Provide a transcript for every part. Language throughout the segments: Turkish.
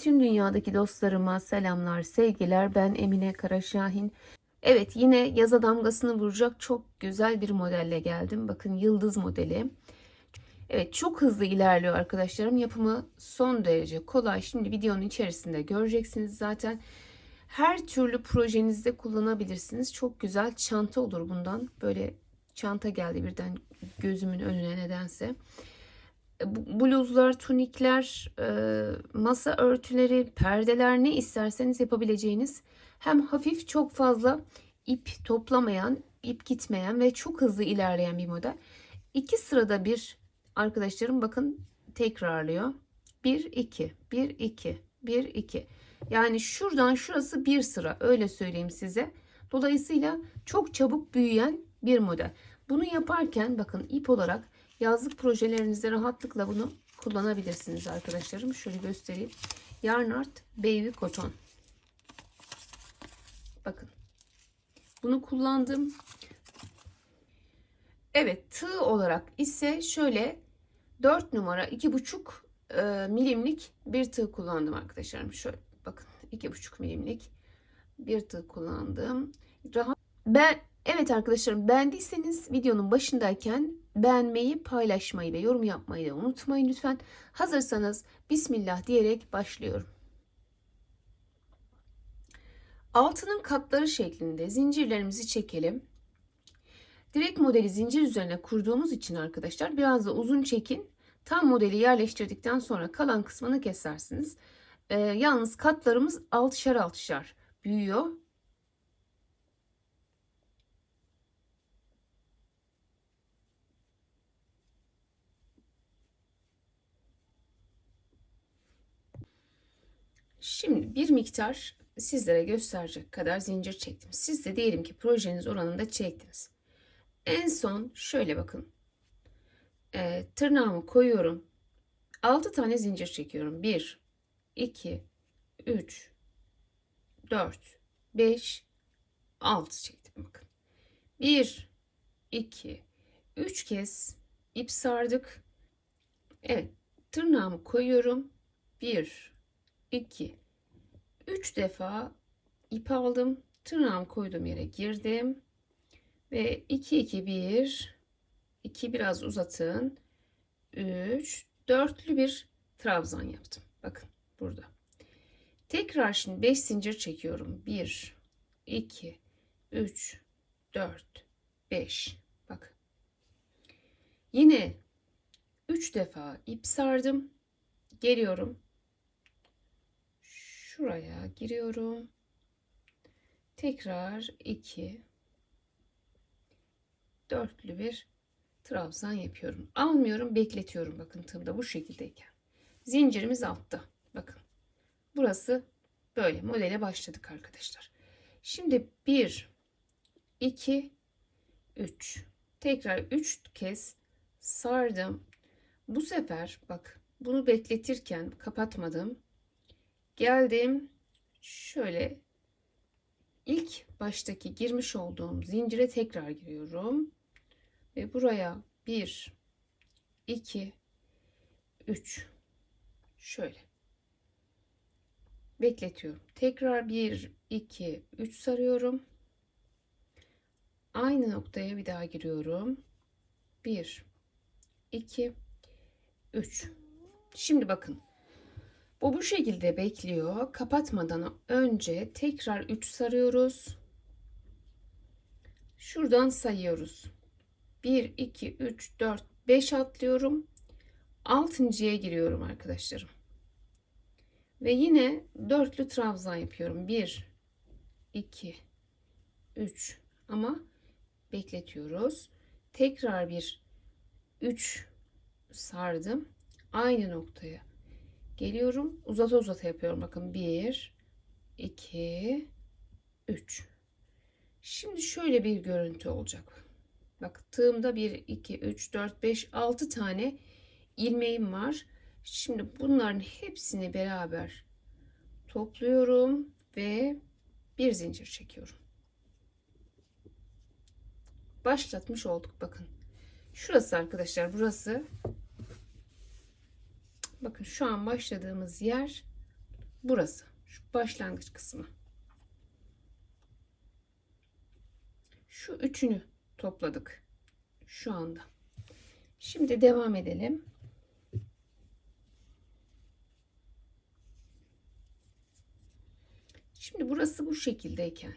Tüm dünyadaki dostlarıma selamlar sevgiler ben Emine Karaşahin. Evet yine yaza damgasını vuracak çok güzel bir modelle geldim. Bakın yıldız modeli. Evet çok hızlı ilerliyor arkadaşlarım. Yapımı son derece kolay. Şimdi videonun içerisinde göreceksiniz zaten. Her türlü projenizde kullanabilirsiniz. Çok güzel çanta olur bundan. Böyle çanta geldi birden gözümün önüne nedense bluzlar, tunikler, e, masa örtüleri, perdeler ne isterseniz yapabileceğiniz hem hafif çok fazla ip toplamayan, ip gitmeyen ve çok hızlı ilerleyen bir model. İki sırada bir arkadaşlarım bakın tekrarlıyor. 1 2 1 2 1 2. Yani şuradan şurası bir sıra öyle söyleyeyim size. Dolayısıyla çok çabuk büyüyen bir model. Bunu yaparken bakın ip olarak yazlık projelerinizde rahatlıkla bunu kullanabilirsiniz arkadaşlarım. Şöyle göstereyim. Yarn Art Baby Cotton. Bakın. Bunu kullandım. Evet tığ olarak ise şöyle 4 numara 2,5 e, milimlik bir tığ kullandım arkadaşlarım. Şöyle bakın 2,5 milimlik bir tığ kullandım. Rahat. Ben evet arkadaşlarım beğendiyseniz videonun başındayken beğenmeyi, paylaşmayı ve yorum yapmayı da unutmayın lütfen. Hazırsanız Bismillah diyerek başlıyorum. Altının katları şeklinde zincirlerimizi çekelim. Direkt modeli zincir üzerine kurduğumuz için arkadaşlar biraz da uzun çekin. Tam modeli yerleştirdikten sonra kalan kısmını kesersiniz. Ee, yalnız katlarımız altışar altışar büyüyor. Şimdi bir miktar sizlere gösterecek kadar zincir çektim. Siz de diyelim ki projeniz oranında çektiniz. En son şöyle bakın. E, tırnağımı koyuyorum. 6 tane zincir çekiyorum. 1, 2, 3, 4, 5, 6 çektim bakın. 1, 2, 3 kez ip sardık. Evet tırnağımı koyuyorum. 1, 2 3 defa ip aldım. Tırnağımı koyduğum yere girdim. Ve 2 2 1 2 biraz uzatın. 3 dörtlü bir trabzan yaptım. Bakın burada. Tekrar şimdi 5 zincir çekiyorum. 1 2 3 4 5 bak. Yine 3 defa ip sardım. Geliyorum şuraya giriyorum. Tekrar 2 dörtlü bir trabzan yapıyorum. Almıyorum, bekletiyorum bakın tığımda bu şekildeyken. Zincirimiz altta. Bakın. Burası böyle modele başladık arkadaşlar. Şimdi 1 2 3 tekrar 3 kez sardım. Bu sefer bak bunu bekletirken kapatmadım Geldim. Şöyle ilk baştaki girmiş olduğum zincire tekrar giriyorum. Ve buraya 1 2 3 şöyle bekletiyorum. Tekrar 1 2 3 sarıyorum. Aynı noktaya bir daha giriyorum. 1 2 3 Şimdi bakın bu bu şekilde bekliyor. Kapatmadan önce tekrar 3 sarıyoruz. Şuradan sayıyoruz. 1, 2, 3, 4, 5 atlıyorum. 6.ya giriyorum arkadaşlarım. Ve yine dörtlü trabzan yapıyorum. 1, 2, 3 ama bekletiyoruz. Tekrar bir 3 sardım. Aynı noktaya Geliyorum. Uzata uzata yapıyorum. Bakın 1, 2, 3. Şimdi şöyle bir görüntü olacak. Bak tığımda 1, 2, 3, 4, 5, 6 tane ilmeğim var. Şimdi bunların hepsini beraber topluyorum ve bir zincir çekiyorum. Başlatmış olduk bakın. Şurası arkadaşlar burası Bakın şu an başladığımız yer burası. Şu başlangıç kısmı. Şu üçünü topladık şu anda. Şimdi devam edelim. Şimdi burası bu şekildeyken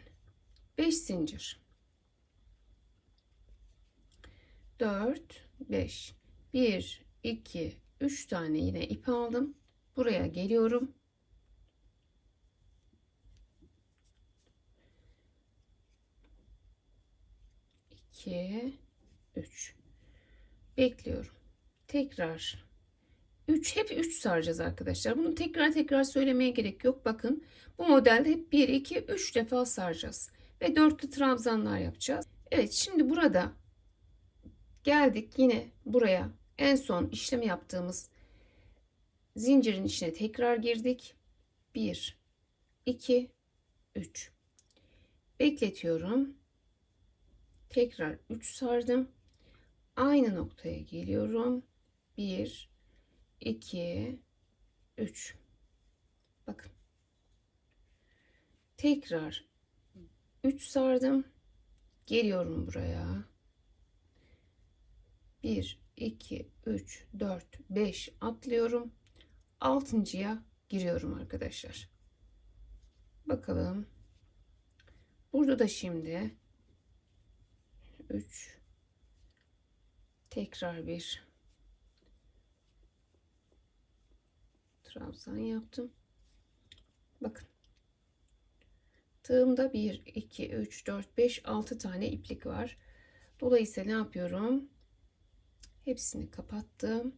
5 zincir 4 5 1 2 3 tane yine ip aldım. Buraya geliyorum. İki, üç. Bekliyorum. Tekrar 3 hep 3 saracağız arkadaşlar. Bunu tekrar tekrar söylemeye gerek yok. Bakın bu modelde hep 1 2 3 defa saracağız ve dörtlü trabzanlar yapacağız. Evet şimdi burada geldik yine buraya en son işlem yaptığımız zincirin içine tekrar girdik. 1 2 3 bekletiyorum. Tekrar 3 sardım. Aynı noktaya geliyorum. 1 2 3 Bakın. Tekrar 3 sardım. Geliyorum buraya. 1 2 3 4 5 atlıyorum. Altıncıya giriyorum arkadaşlar. Bakalım. Burada da şimdi 3 tekrar bir trabzan yaptım. Bakın. Tığımda 1, 2, 3, 4, 5, 6 tane iplik var. Dolayısıyla ne yapıyorum? Hepsini kapattım.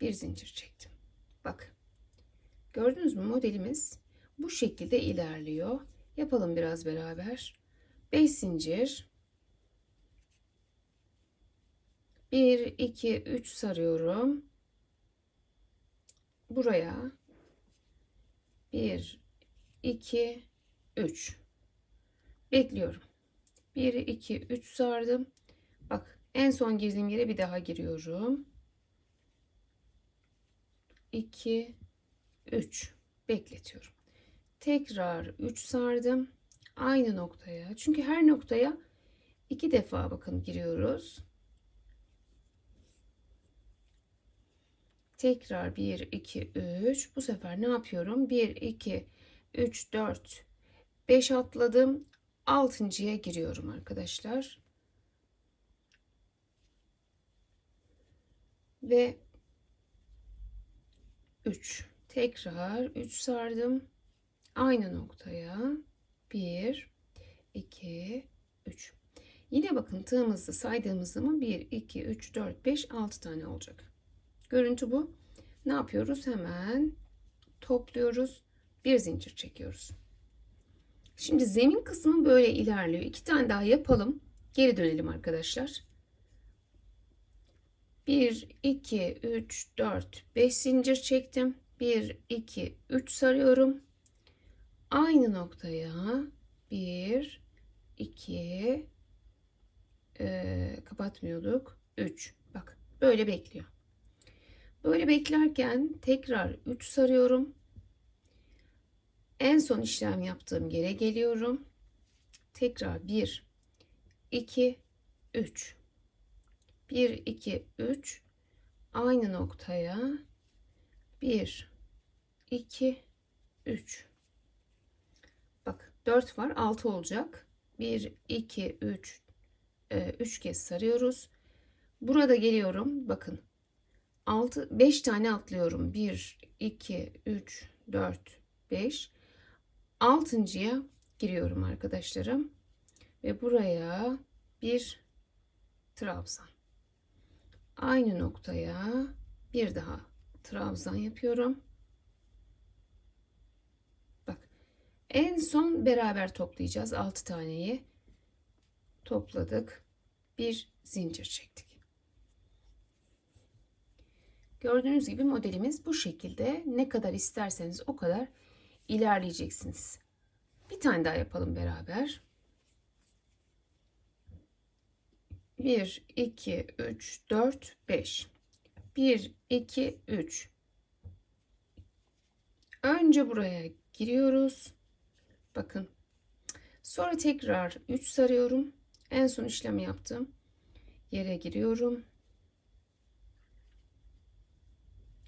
Bir zincir çektim. Bak. Gördünüz mü modelimiz bu şekilde ilerliyor. Yapalım biraz beraber. 5 zincir. 1, 2, 3 sarıyorum buraya 1 2 3 bekliyorum 1 2 3 sardım bak en son girdiğim yere bir daha giriyorum 2 3 bekletiyorum tekrar 3 sardım aynı noktaya çünkü her noktaya iki defa bakın giriyoruz Tekrar 1, 2, 3. Bu sefer ne yapıyorum? 1, 2, 3, 4, 5 atladım. Altıncıya giriyorum arkadaşlar. Ve 3. Tekrar 3 sardım. Aynı noktaya 1, 2, 3. Yine bakın tığımızı saydığımız zaman 1, 2, 3, 4, 5, 6 tane olacak. Görüntü bu. Ne yapıyoruz? Hemen topluyoruz. Bir zincir çekiyoruz. Şimdi zemin kısmı böyle ilerliyor. İki tane daha yapalım. Geri dönelim arkadaşlar. 1, 2, 3, 4, 5 zincir çektim. 1, 2, 3 sarıyorum. Aynı noktaya 1, 2, e, kapatmıyorduk. 3. Bak böyle bekliyor. Böyle beklerken tekrar 3 sarıyorum. En son işlem yaptığım yere geliyorum. Tekrar 1 2 3 1 2 3 aynı noktaya 1 2 3 Bak 4 var 6 olacak. 1 2 3 3 kez sarıyoruz. Burada geliyorum. Bakın 6 5 tane atlıyorum. 1 2 3 4 5 altıncıya giriyorum arkadaşlarım. Ve buraya bir trabzan. Aynı noktaya bir daha trabzan yapıyorum. Bak. En son beraber toplayacağız 6 taneyi. Topladık. Bir zincir çektik. Gördüğünüz gibi modelimiz bu şekilde. Ne kadar isterseniz o kadar ilerleyeceksiniz. Bir tane daha yapalım beraber. 1, 2, 3, 4, 5. 1 2 3 Önce buraya giriyoruz. Bakın. Sonra tekrar 3 sarıyorum. En son işlemi yaptım. Yere giriyorum.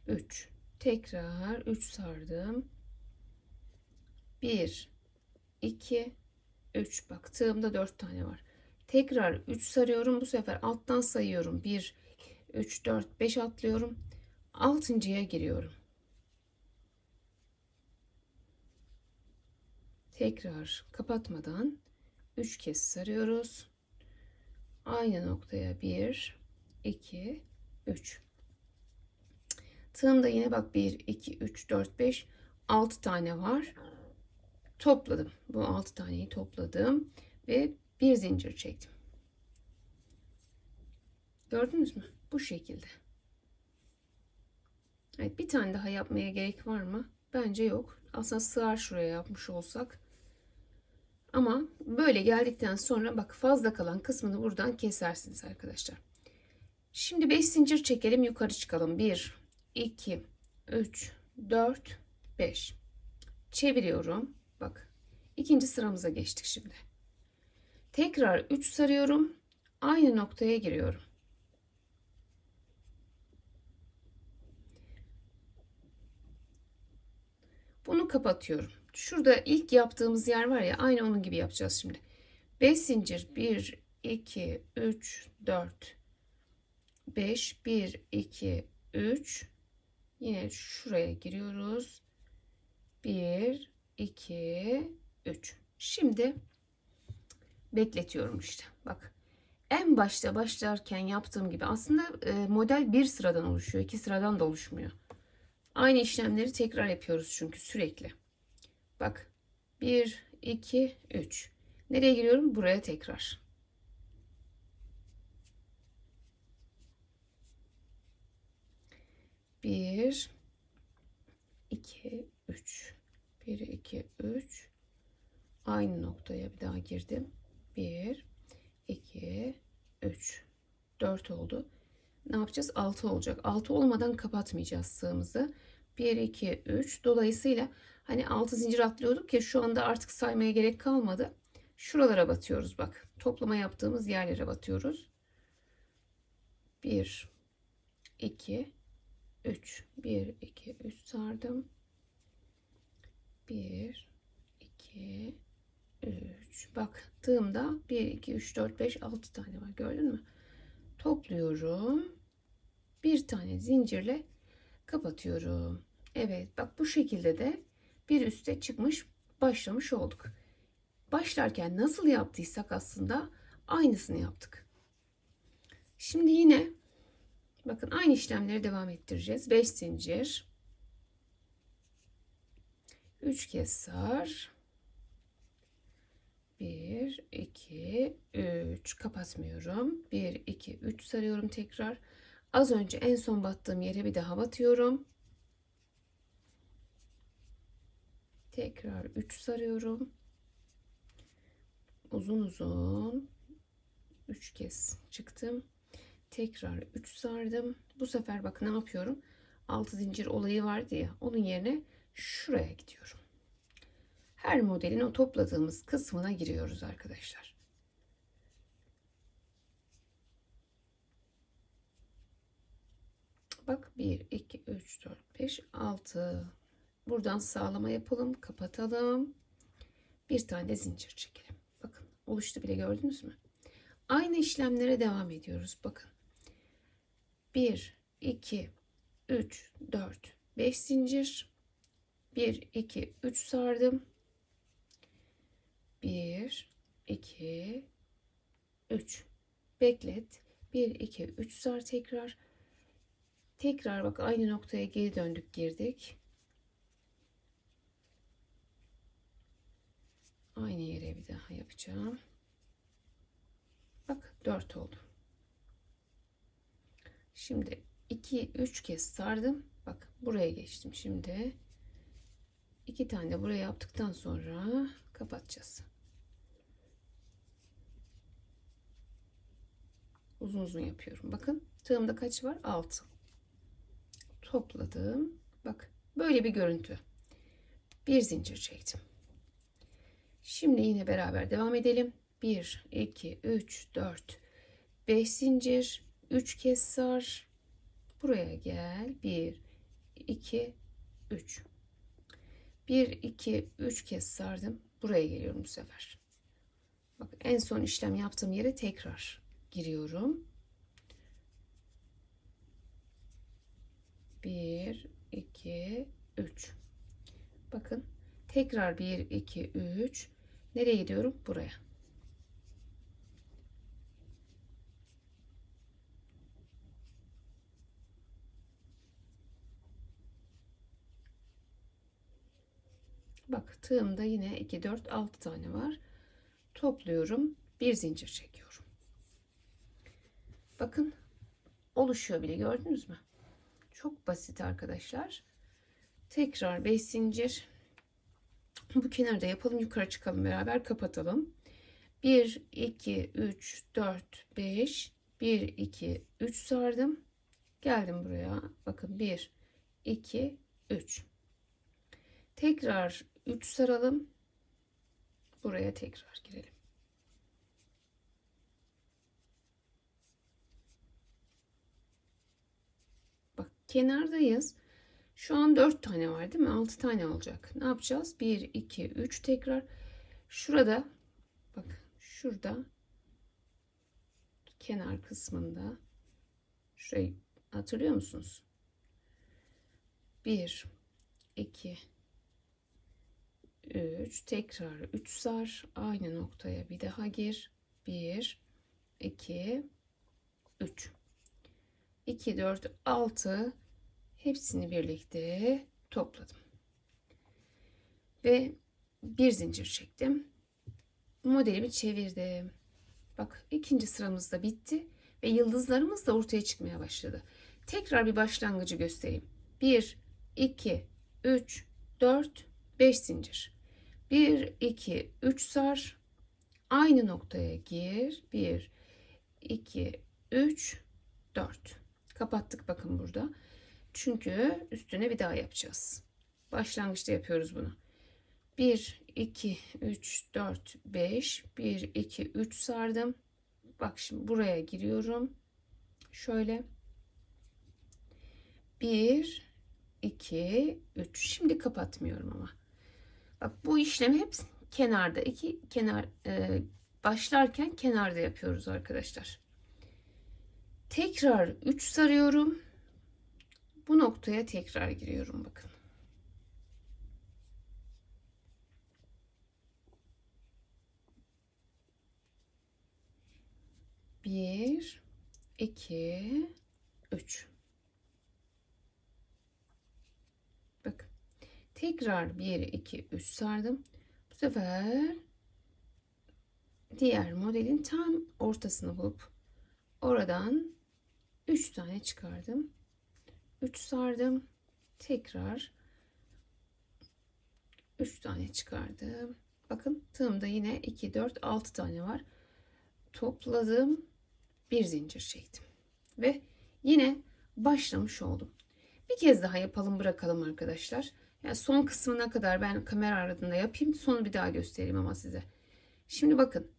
3 tekrar 3 sardım. 1 2 3 baktığımda 4 tane var. Tekrar 3 sarıyorum. Bu sefer alttan sayıyorum. 1 3 4 5 atlıyorum. 6.ya giriyorum. Tekrar kapatmadan 3 kez sarıyoruz. Aynı noktaya 1 2 3 Tığımda yine bak 1, 2, 3, 4, 5, 6 tane var. Topladım. Bu 6 taneyi topladım. Ve bir zincir çektim. Gördünüz mü? Bu şekilde. Evet bir tane daha yapmaya gerek var mı? Bence yok. Aslında sığar şuraya yapmış olsak. Ama böyle geldikten sonra bak fazla kalan kısmını buradan kesersiniz arkadaşlar. Şimdi 5 zincir çekelim yukarı çıkalım. 1 2 3 4 5 çeviriyorum bak ikinci sıramıza geçtik şimdi tekrar 3 sarıyorum. Aynı noktaya giriyorum. Bunu kapatıyorum. Şurada ilk yaptığımız yer var ya aynı onun gibi yapacağız şimdi. 5 zincir. 1 2 3 4 5 1 2 3 Yine şuraya giriyoruz. 1, 2, 3. Şimdi bekletiyorum işte. Bak en başta başlarken yaptığım gibi aslında e, model bir sıradan oluşuyor. iki sıradan da oluşmuyor. Aynı işlemleri tekrar yapıyoruz çünkü sürekli. Bak 1, 2, 3. Nereye giriyorum? Buraya tekrar. 1 2 3 1 2 3 aynı noktaya bir daha girdim 1 2 3 4 oldu. Ne yapacağız? 6 olacak. 6 olmadan kapatmayacağız sığımızı. 1 2 3 dolayısıyla hani 6 zincir atlıyorduk ya şu anda artık saymaya gerek kalmadı. Şuralara batıyoruz bak. Toplama yaptığımız yerlere batıyoruz. 1 2 3 1 2 3 sardım. 1 2 3 baktığımda 1 2 3 4 5 6 tane var gördün mü topluyorum bir tane zincirle kapatıyorum Evet bak bu şekilde de bir üste çıkmış başlamış olduk başlarken nasıl yaptıysak aslında aynısını yaptık şimdi yine Bakın aynı işlemleri devam ettireceğiz. 5 zincir. 3 kez sar. 1 2 3 kapatmıyorum. 1 2 3 sarıyorum tekrar. Az önce en son battığım yere bir daha batıyorum. Tekrar 3 sarıyorum. Uzun uzun 3 kez çıktım. Tekrar 3 sardım. Bu sefer bak ne yapıyorum? 6 zincir olayı vardı ya. Onun yerine şuraya gidiyorum. Her modelin o topladığımız kısmına giriyoruz arkadaşlar. Bak 1, 2, 3, 4, 5, 6. Buradan sağlama yapalım. Kapatalım. Bir tane zincir çekelim. Bakın oluştu bile gördünüz mü? Aynı işlemlere devam ediyoruz. Bakın. 1 2 3 4 5 zincir 1 2 3 sardım 1 2 3 beklet. 1 2 3 sar tekrar. Tekrar bak aynı noktaya geri döndük girdik. Aynı yere bir daha yapacağım. Bak 4 oldu. Şimdi 2 3 kez sardım. Bak buraya geçtim şimdi. iki tane de buraya yaptıktan sonra kapatacağız. Uzun uzun yapıyorum. Bakın tığımda kaç var? 6. topladım. Bak böyle bir görüntü. Bir zincir çektim. Şimdi yine beraber devam edelim. 1, 2, 3, 4, 5 zincir. 3 kez sar. Buraya gel. 1, 2, 3. 1, 2, 3 kez sardım. Buraya geliyorum bu sefer. Bak en son işlem yaptığım yere tekrar giriyorum. 1, 2, 3. Bakın tekrar 1, 2, 3. Nereye gidiyorum? Buraya. Bak tığımda yine 2, 4, 6 tane var. Topluyorum. Bir zincir çekiyorum. Bakın oluşuyor bile gördünüz mü? Çok basit arkadaşlar. Tekrar 5 zincir. Bu kenarda yapalım. Yukarı çıkalım beraber kapatalım. 1, 2, 3, 4, 5. 1, 2, 3 sardım. Geldim buraya. Bakın 1, 2, 3. Tekrar 3 saralım. Buraya tekrar girelim. Bak kenardayız. Şu an 4 tane var değil mi? 6 tane olacak. Ne yapacağız? 1, 2, 3 tekrar. Şurada bak şurada kenar kısmında şurayı hatırlıyor musunuz? 1, 2, 3 tekrar 3 sar aynı noktaya bir daha gir. 1 2 3 2 4 6 hepsini birlikte topladım. Ve bir zincir çektim. Modelimi çevirdim. Bak ikinci sıramız da bitti ve yıldızlarımız da ortaya çıkmaya başladı. Tekrar bir başlangıcı göstereyim. 1 2 3 4 5 zincir 1 2 3 sar. Aynı noktaya gir. 1 2 3 4 kapattık bakın burada. Çünkü üstüne bir daha yapacağız. Başlangıçta yapıyoruz bunu. 1 2 3 4 5 1 2 3 sardım. Bak şimdi buraya giriyorum. Şöyle. 1 2 3 şimdi kapatmıyorum ama Bak bu işlemi hep kenarda iki kenar e, başlarken kenarda yapıyoruz arkadaşlar. Tekrar 3 sarıyorum. Bu noktaya tekrar giriyorum bakın. Bir, iki, üç. Bakın. Tekrar 1, 2, 3 sardım. Bu sefer diğer modelin tam ortasını bulup oradan 3 tane çıkardım. 3 sardım. Tekrar 3 tane çıkardım. Bakın tığımda yine 2, 4, 6 tane var. Topladım. Bir zincir çektim. Ve yine başlamış oldum. Bir kez daha yapalım bırakalım arkadaşlar. Yani son kısmına kadar ben kamera aradığında yapayım. Sonu bir daha göstereyim ama size. Şimdi bakın.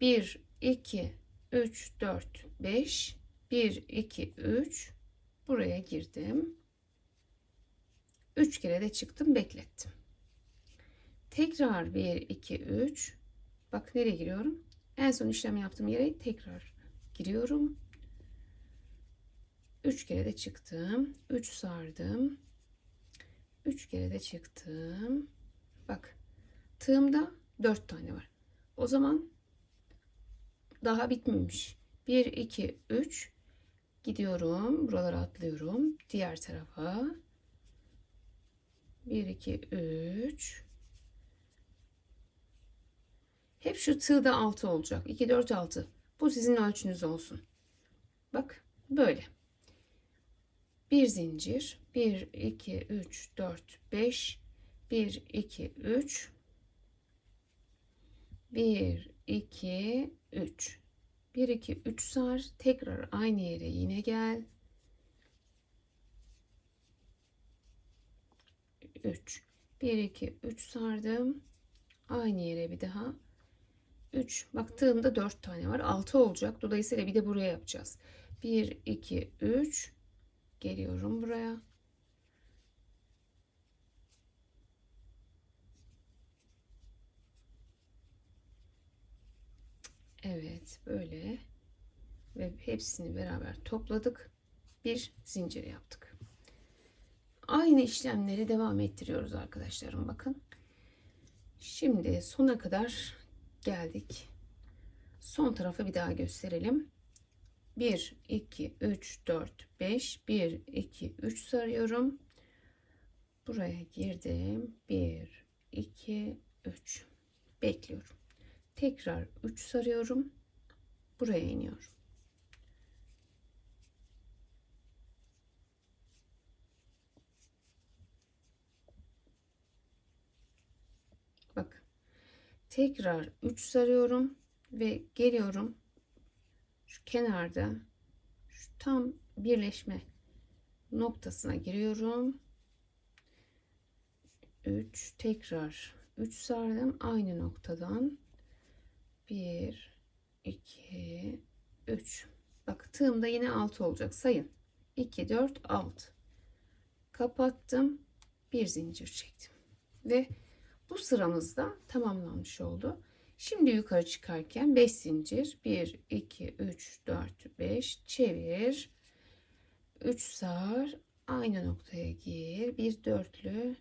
1, 2, 3, 4, 5. 1, 2, 3. Buraya girdim. 3 kere de çıktım beklettim. Tekrar 1, 2, 3. Bak nereye giriyorum? En son işlem yaptığım yere tekrar giriyorum. 3 kere de çıktım. 3 sardım. 3 kere de çıktım. Bak tığımda 4 tane var. O zaman daha bitmemiş. 1, 2, 3 gidiyorum. Buralara atlıyorum. Diğer tarafa. 1, 2, 3 hep şu tığda 6 olacak. 2, 4, 6. Bu sizin ölçünüz olsun. Bak böyle. Bir zincir. 1, 2, 3, 4, 5. 1, 2, 3. 1, 2, 3. 1, 2, 3 sar. Tekrar aynı yere yine gel. 3. 1, 2, 3 sardım. Aynı yere bir daha. 3. Baktığımda 4 tane var. 6 olacak. Dolayısıyla bir de buraya yapacağız. 1, 2, 3. Geliyorum buraya. Evet böyle ve hepsini beraber topladık. Bir zincir yaptık. Aynı işlemleri devam ettiriyoruz arkadaşlarım bakın. Şimdi sona kadar geldik. Son tarafa bir daha gösterelim. 1 2 3 4 5 1 2 3 sarıyorum. Buraya girdim. 1 2 3 bekliyorum. Tekrar 3 sarıyorum. Buraya iniyorum. Bakın. Tekrar 3 sarıyorum ve geliyorum. Kenarda şu tam birleşme noktasına giriyorum. 3 tekrar 3 sardım. Aynı noktadan. 1 2 3 bak tığımda yine 6 olacak. Sayın. 2 4 6 kapattım. Bir zincir çektim. Ve bu sıramızda tamamlanmış oldu şimdi yukarı çıkarken 5 zincir. 1 2 3 4 5 çevir. 3 sar. Aynı noktaya gir. Bir dörtlü.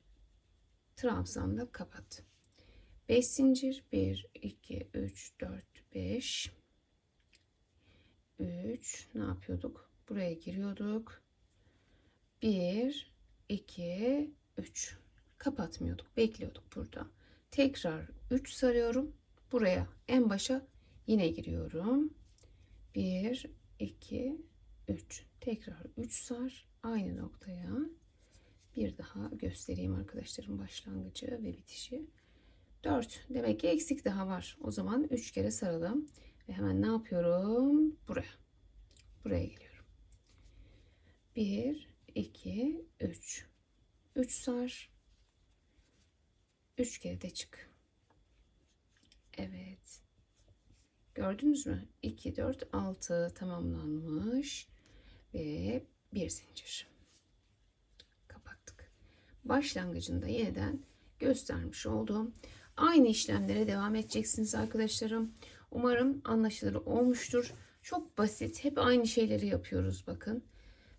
Trabzanla kapat. 5 zincir. 1 2 3 4 5 3 ne yapıyorduk? Buraya giriyorduk. 1 2 3 kapatmıyorduk. Bekliyorduk burada. Tekrar 3 sarıyorum buraya en başa yine giriyorum. 1 2 3 tekrar 3 sar. Aynı noktaya. Bir daha göstereyim arkadaşlarım başlangıcı ve bitişi. 4 demek ki eksik daha var. O zaman 3 kere saralım ve hemen ne yapıyorum? Buraya. Buraya geliyorum. 1 2 3 3 sar. 3 kere de çık Evet. Gördünüz mü? 2 4 6 tamamlanmış ve bir zincir. Kapattık. Başlangıcında yeniden göstermiş olduğum aynı işlemlere devam edeceksiniz arkadaşlarım. Umarım anlaşılır olmuştur. Çok basit. Hep aynı şeyleri yapıyoruz bakın.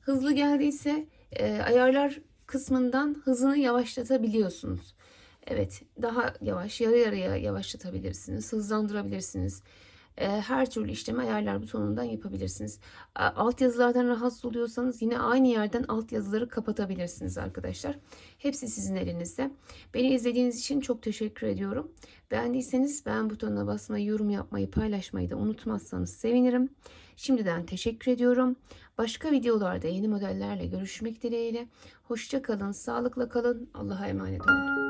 Hızlı geldiyse e, ayarlar kısmından hızını yavaşlatabiliyorsunuz evet daha yavaş yarı yarıya yavaşlatabilirsiniz hızlandırabilirsiniz e, her türlü işlemi ayarlar butonundan yapabilirsiniz. Alt yazılardan rahatsız oluyorsanız yine aynı yerden alt yazıları kapatabilirsiniz arkadaşlar. Hepsi sizin elinizde. Beni izlediğiniz için çok teşekkür ediyorum. Beğendiyseniz beğen butonuna basmayı, yorum yapmayı, paylaşmayı da unutmazsanız sevinirim. Şimdiden teşekkür ediyorum. Başka videolarda yeni modellerle görüşmek dileğiyle. Hoşça kalın, sağlıkla kalın. Allah'a emanet olun.